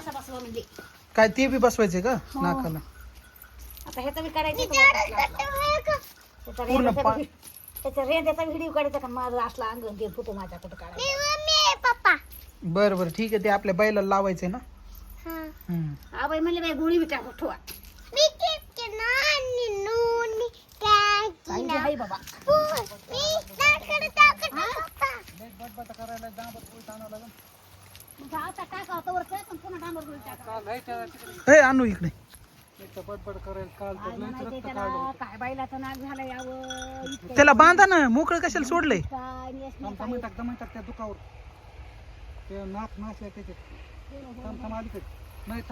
असं बसवा म्हणजे काय ते बी बसवायचे का? हो. नाकाला. आता ह्याचं बी काढायचं त्याचा पूर्ण रेंद्याचा पा- बी- त्याचा रेंद्याचा व्हिडिओ काढायचा का? माझं असला अंग ते फोटो माझ्या कुठं काढायचा बरं बरं ठीक आहे. ते आपल्या बैलाला लावायचंय ना? हम्म. आबाई म्हणले बाई गोळी बी टाकू ठेवा. आहे बाबा. ए आणू इकडे. त्याला, काय बैलाचं नाक झालं यावं? इतकं त्याला बांधा ना मोकळं कशाला सोडलंय? काय नेस नाही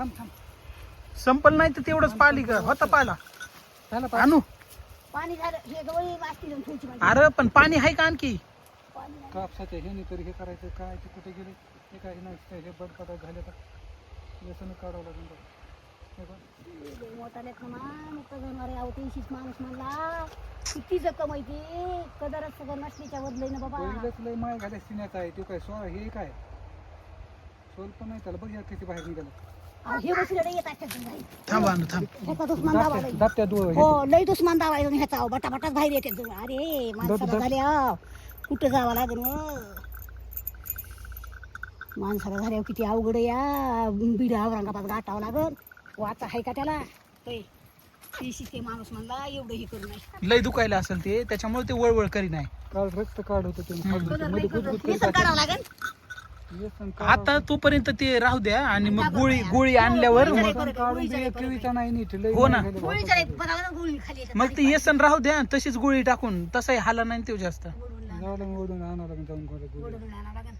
काय. संपल नाही तर तेवढंच पाली का होता पाला आणू. पाणी झालं हे गवळी ठेवची अरे पण पाणी आहे का आणखी? पाणी नाही. कापसाच्या हे तरी हे करायचं. काय ते कुठे गेले? ते काही नाही ते हे बडबडा झाले तर व्यसन काढावं लागेल बघ. हे बघ. लय मोठा लेख ना नुकतं जनावर यावं तीनशेच माणूस म्हणला किती जखम आहे ती कदरच सगळं नसलीच्या बदलय ना बाबा पहिलंच लय माय घाल्या सिन्याचा आहे तो काय स्व हे काय सोल पण नाही त्याला बघ या किती बाहेर निघालं अहो, हे बसलेलं येत आहे लय. दाबत्या डोळ हो लय दुश्मन दावा आहे ह्याचा बटा बटाच बाहेर येते. अरे माणसाला झाले. कुठं जावं लागेल माणसाला झाल्यावर किती अवघड आहे या बिड औरंगाबाद गाठावं लागल वाचा आहे का त्याला ते माणूस म्हणला एवढं हे करू नये लय दुखायला असेल ते त्याच्यामुळे ते वळवळ करी नाही काल रक्त काढ होतं ते हम्म. खाल्लं. मध्ये गुदगुद करीत व्यसन काढावं लागेल व्यसन काढ. आता तोपर्यंत ते राहू द्या आणि मग गोळी गोळी आणल्यावर मग व्यसन काढून बी केळीचा नाही नीट लय हो ना. गोळी. जरा गोळी खाली. मग ते येसन राहू द्या तशीच गोळी टाकून तसंही हाला नाही ते जास्त लावा. ओढून लागेल जाऊन आणावं लागेल.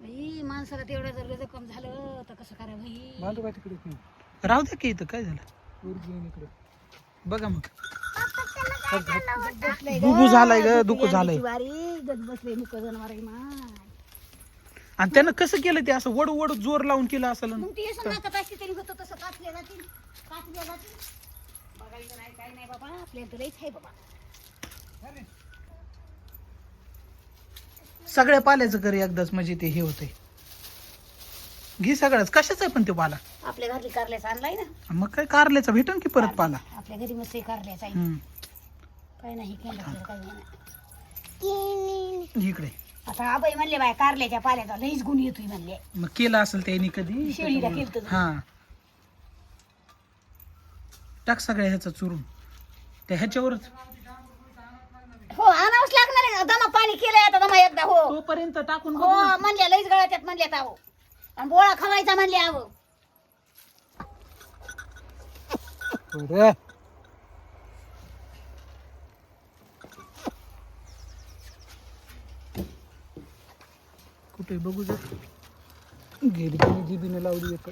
माणसाला तेवढं जर जखम झालं तर कसं करा भाई बांधू का तिकडे ती? राहू द्या की इथं काय झालं? पोरगी आहे इकडे. बघा मग. बसलंय ग. बुबू झालाय ग, दुखू झालंय. वारी गज बसले. आणि त्यानं कसं केलं ते असं वडू वडू जोर लावून केलं असेल? मग ती असं नाकात असते तरी होतं तसं काचल्या जातील काचल्या जातील बघायचं नाही काय नाही बाबा आपल्याला तर लईच आहे बाबा. सगळ्या पाल्याचं कर एकदाच म्हणजे ते हे होतंय. घे सगळंच. कशाच आहे पण ते पाला? आपल्या घरी कारल्याचा आणलाय ना. मग काय कारल्याचा? भेटन की परत पाला? आपल्या घरी मस्त कारल्याचा आहे. हम्म. काय नाही केलं तर काही नाही. इकडे. आता आबाई म्हणले बाय कारल्याच्या पाल्याचा लईच गुण येतोय म्हणले. मग केलं असेल त्यांनी कधी? शेळीला केलं हा. टाक सगळ्या ह्याचा चुरून. त्या ह्याच्यावरच हो आणावंच लागणार आहे दमा एकदा हो. तोपर्यंत टाकून हो म्हणल्या लईच गळ्यात म्हणल्यात आहो आणि बोळा खवायचा म्हणले आहो. कुठे बघू जर गेली जिबीने लावली एक.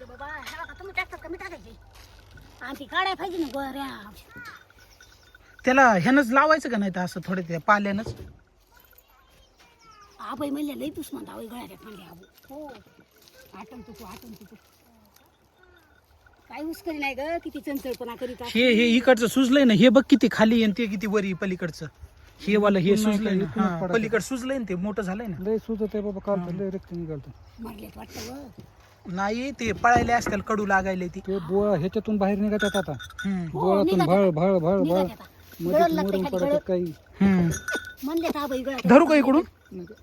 बाबा तुम्ही टाकतात का? मी टाकायची. आणि ती काढाय पाहिजे ना गोऱ्या. त्याला ह्यानंच लावायचं का नाही तर असं थोडं त्या पाल्यानंच? आबाई म्हणले लई दुश्मन आवई गळ्यात म्हणले आबू हो. आटम तुकू आटम तुकू काय उस्करी नाही ग किती चंचळपणा करीत. हे हे इकडचं सुजलंय ना हे बघ किती खाली आणि ते किती वरी पलीकडचं. हे वाला हे सुजलंय ना. हा. पलीकड सुजलंय ना ते मोठं झालंय ना. लय सुजत आहे बाबा काल लय रक्त निघालतं. मरलेत वाटतं व. नाही ते पळायले असतील कडू लागायले ती. ते बोळा ह्याच्यातून बाहेर निघतात आता. हम्म, हो, बोळातून भळ भळ भळ भळ. मध्ये मरून पडतात. काही. हम्म. म्हणले आबाई गळ्यात धरू का इकडून? म्हणजे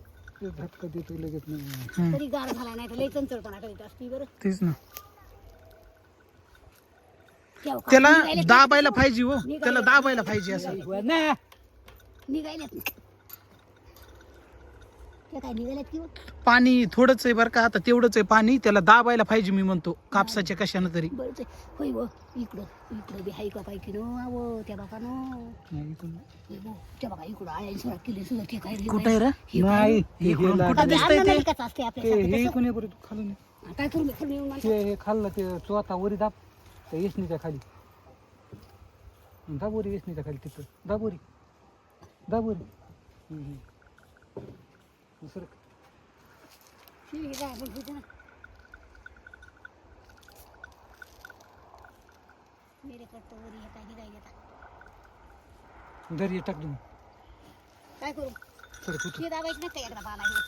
ते झटका देतो लगेच नाही. हम्म, तरी गार झाला नाही तर लई चंचळपणा करीत असती बरं. तेच ना. का? त्याला दाबायला ना? पाहिजे हो. त्याला दाबायला पाहिजे असं. निघायलेत ना. ते काय निघालेत किंवा पाणी थोडंच आहे बरं का आता तेवढंच आहे पाणी त्याला दाबायला पाहिजे मी म्हणतो कापसाच्या कशानं तरी बरंच आहे. होय व इकडं इकडं बी हाय का पाय की नो आव त्या बापानो नाही इथून. होय व, त्या बघा इकडं आळ्या सुरा केली सुद्धा ते काय रे कुठं आहे रे हे नाही हे हे कुठं- लागलं. कुठं दिसतंय ते अन्ननलिकाच असते ते आपल्यासाठी हे तसं. इकडून ये बरं तू खालून ये. काय करू मी खाली येऊन म्हणतो. ते हे खाल्लं ते चोथा वरी दाब त्या येसनीच्या खाली दाबोरी येसनीच्या खाली तिथं दाबोरी दाबोरी. दुसरं हे हे काय आपण घेतो ना. मेरे करतो वरी हे काय निघायले आता. दर ये टाक तुम्ही काय करू तर कुठं हे दाबायचं नाही का एकदा पाला हे?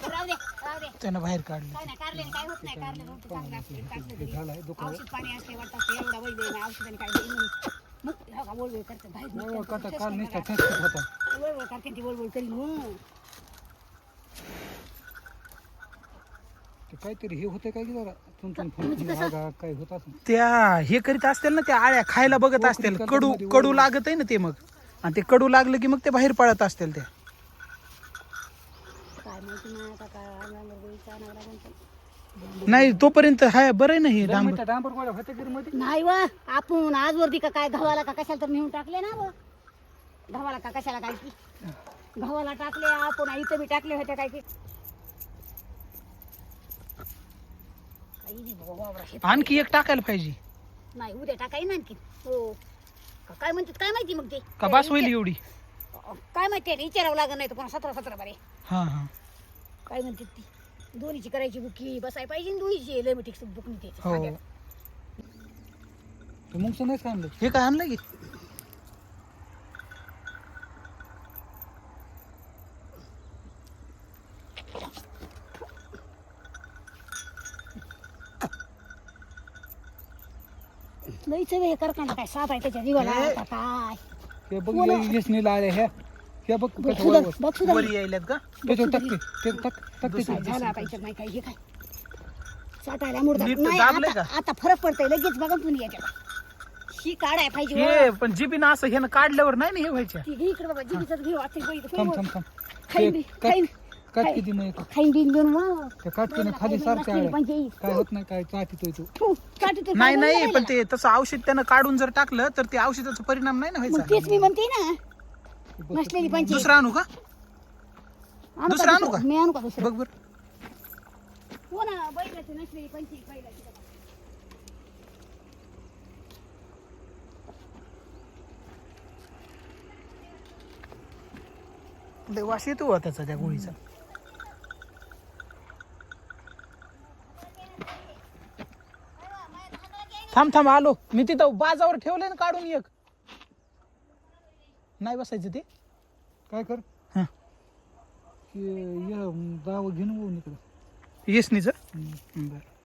बरं, राहू दे राहू दे त्यानं बाहेर काढलं काय नाही कारल्याने काय होत नाही कारल्याने होतं चांगलं असतं, टाकलं तरी. झालाय दुखावं औषध पाणी असते वाटतं असते एवढा वैद्य आहे ना औषधाने काय होईल म्हणून. मग हो का वळवळ करते बाहेर वळ निघतात, काटा ठेस काल करतात निसता का? ठेस होता वळवळ करते ती वळवळ करीन हो. ते काहीतरी हे होतं काय की जरा तुमचं काय होत असं त्या हे करीत असतील ना त्या आळ्या खायला बघत हो, असतील. कुठं कडू कडू. लागत आहे ना ते मग. आणि ते कडू लागलं की मग ते बाहेर पडत असतील त्या काय माहिती नाही आता काय अंगावर गोळीचा नवरा कोणता. नाही तोपर्यंत हाय बरं आहे ना हे डांबर. डांबर डांबर गोळ्या होत्या की रे मध्ये नाही वा आपण आजवरती का काय गव्हाला का कशाला तर नेऊन टाकले ना व. गव्हाला का कशाला काय? की गव्हाला टाकले आपण इथं बी टाकले होते काय की. काही नाही बाबा, वावरा आणखी एक टाकायला पाहिजे. नाही उद्या टाकाय ना आणखी हो. का काय म्हणतात काय माहिती मग ते? का बास होईल एवढी? काय माहिती आहे, विचारावं लागत नाही तर पुन्हा सतरा सतरा बारे. हा हा. काय म्हणतात ती? दोन्हीची करायची बुकी बसाय पाहिजे आणि दोन्हीची लिमिटिक्स बुक निघते. हो. मग नाही सांगलं हे काय आणलं की? लईच हे करताना काय साप आहे त्याच्या जीवाला हे. आता काय? हे बघ हो ना. येसनीला आल्या ह्या ह्या बघ बघ कसं सुद्धा वळवळ. बघ सुद्धा वर यायल्यात का? त्याच्यावर टाकते ते टाक टाक काय त्याच्यावर. झालं आता याच्यात नाही काय हे काय? साठायला मुडदा नीट नाही दाबलंय आता फरक पडतोय लगेच बघा तुम्ही याच्यात. ही काढाय पाहिजे. हे. पण जिबीनं असं ह्यानं काढल्यावर नाही ना हे व्हायच्या ती घे इकडे बाबा जिबीच घेऊ आता थांब थांब थांब. खाईन ते खाईन. किती मग खाईन बिन घेऊन मग. त्या काटकीने खाली पंचायत. काय होत नाही काय चाटीतोय तू. फु, ते नाही नाही पण? ते तसं औषध त्यानं काढून जर टाकलं तर ते औषधाचा परिणाम नाही ना मग व्हायचा तेच मी म्हणते ना. नसलेली पंचायत. दुसरं आणू का? आणू का दुसरं आणू का? मी आणू का दुसरं? बघ बर. हो ना बैलाची नसलेली पंचायत बैलाची बघा. लय वास येतो हो त्याचा त्या गोळीचा. थांब थांब आलो. मी तिथं बाजावर ठेवले ना काढून एक. नाही बसायचं ते? काय कर? हं. दाव घेऊन येऊ इकडं. येसनीच. बरं.